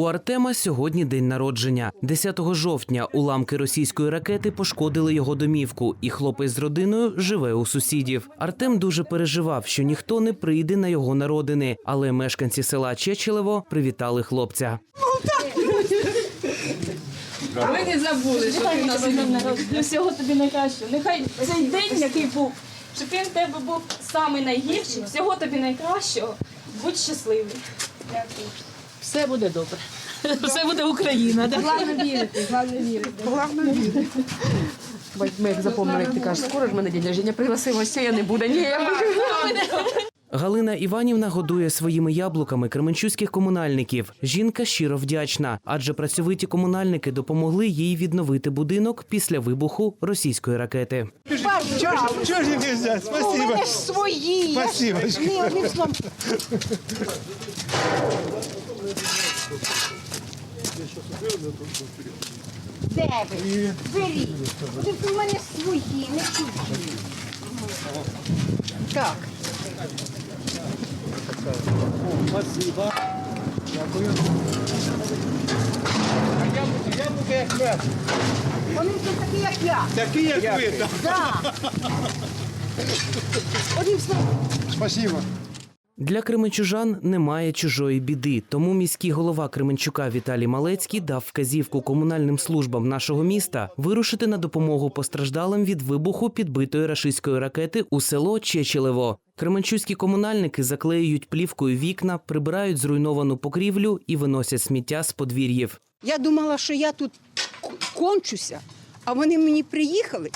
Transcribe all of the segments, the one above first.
У Артема сьогодні день народження. 10 жовтня уламки російської ракети пошкодили його домівку, і хлопець з родиною живе у сусідів. Артем дуже переживав, що ніхто не прийде на його народини, але мешканці села Чечелево привітали хлопця. Ми не забули, що ти нас народження. Всього тобі найкращого. Нехай цей день, який був, щоб він в тебе був самий найгірший, всього тобі найкращого. Будь щасливий. Дякую. Все буде добре. Все буде Україна. Да? Головне вірити, головне вірити. Ми як запомнили, як ти кажеш, скоро ж мене день рождення пригласив, гостя я не буде. Ні, я буду. Галина Іванівна годує своїми яблуками кременчуцьких комунальників. Жінка щиро вдячна, адже працьовиті комунальники допомогли їй відновити будинок після вибуху російської ракети. Чего же нельзя? Спасибо. свої. Спасибо. Ні, одним словом. Де ви? Беріть. Вони в мене свої, не чужі. Так. Яблука як мед. Вони тут такі, як я. Такі, як ви. так. Спасибо. Для кременчужан немає чужої біди, тому міський голова Кременчука Віталій Малецький дав вказівку комунальним службам нашого міста вирушити на допомогу постраждалим від вибуху підбитої рашистської ракети у село Чечелево. Кременчуцькі комунальники заклеюють плівкою вікна, прибирають зруйновану покрівлю і виносять сміття з подвір'їв. Я думала, що я тут кончуся, а вони мені приїхали.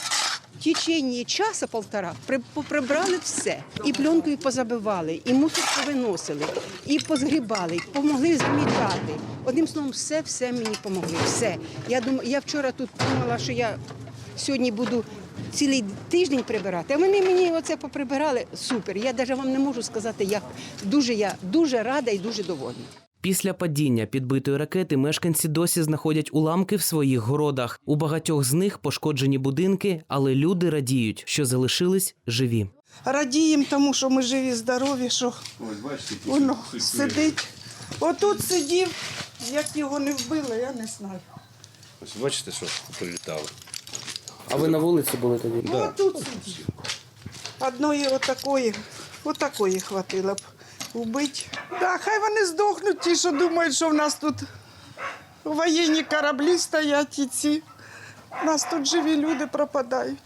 Течение часа полтора при- поприбрали все. І пленкою позабивали, і мусор повиносили, і позгрібали, і помогли замітати. Одним словом, все, все мені помогли. Все. Я думаю, я вчора тут думала, що я сьогодні буду цілий тиждень прибирати. А вони мені оце поприбирали. Супер. Я навіть вам не можу сказати, як дуже я дуже рада і дуже довольна. Після падіння підбитої ракети мешканці досі знаходять уламки в своїх городах. У багатьох з них пошкоджені будинки, але люди радіють, що залишились живі. Радіємо тому, що ми живі, здорові, що воно сидить. Отут сидів, як його не вбили, я не знаю. Ось бачите, що прилітало. А ви на вулиці були тоді? Ну, отут сидів. Одної отакої, отакої хватило б вбити. Да, хай вони здохнуть, ті, що думають, що в нас тут воєнні кораблі стоять і ці. У нас тут живі люди пропадають.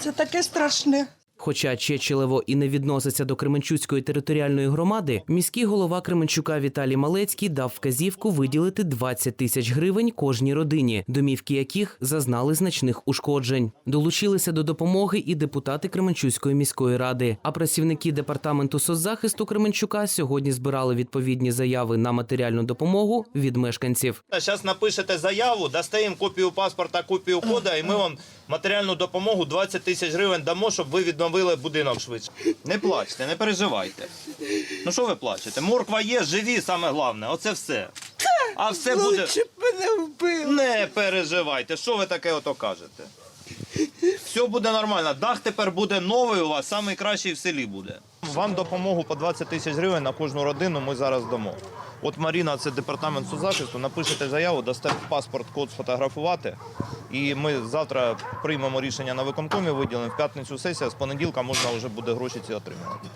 Це таке страшне. Хоча Чечелево і не відноситься до Кременчуцької територіальної громади, міський голова Кременчука Віталій Малецький дав вказівку виділити 20 тисяч гривень кожній родині, домівки яких зазнали значних ушкоджень. Долучилися до допомоги і депутати Кременчуцької міської ради. А працівники департаменту соцзахисту Кременчука сьогодні збирали відповідні заяви на матеріальну допомогу від мешканців. Зараз напишете заяву, дасте їм копію паспорта, копію кода, і ми вам матеріальну допомогу 20 тисяч гривень дамо, щоб ви відновили будинок швидше. Не плачте, не переживайте. Ну що ви плачете? Морква є, живі, саме головне. Оце все. А все буде. Лучше б мене вбили. Не переживайте, що ви таке ото кажете? Все буде нормально. Дах тепер буде новий у вас, найкращий в селі буде. Вам допомогу по 20 тисяч гривень на кожну родину ми зараз дамо. От Маріна, це департамент соцзахисту, напишете заяву, дасте паспорт, код сфотографувати. І ми завтра приймемо рішення на виконкомі, виділимо в п'ятницю сесія, з понеділка можна вже буде гроші ці отримувати.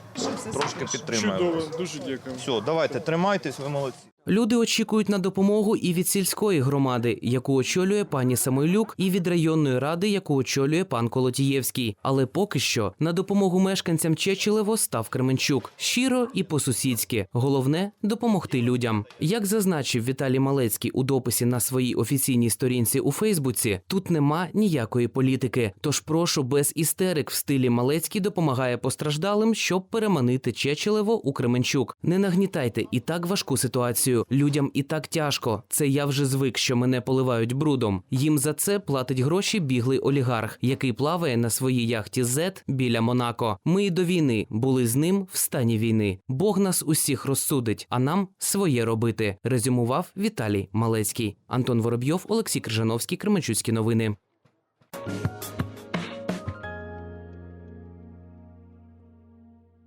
Трошки підтримаємо. вас. дуже дякую. Все, давайте, тримайтесь, ви молодці. Люди очікують на допомогу і від сільської громади, яку очолює пані Самойлюк, і від районної ради, яку очолює пан Колотієвський. Але поки що на допомогу мешканцям Чечелево став Кременчук щиро і по-сусідськи. Головне допомогти людям. Як зазначив Віталій Малецький у дописі на своїй офіційній сторінці у Фейсбуці, тут нема ніякої політики. Тож прошу без істерик в стилі Малецький допомагає постраждалим, щоб переманити Чечелево у Кременчук. Не нагнітайте і так важку ситуацію. Людям і так тяжко. Це я вже звик, що мене поливають брудом. Їм за це платить гроші біглий олігарх, який плаває на своїй яхті Z біля Монако. Ми і до війни були з ним в стані війни. Бог нас усіх розсудить, а нам своє робити. Резюмував Віталій Малецький. Антон Воробйов, Олексій Крижановський, Кременчуцькі новини.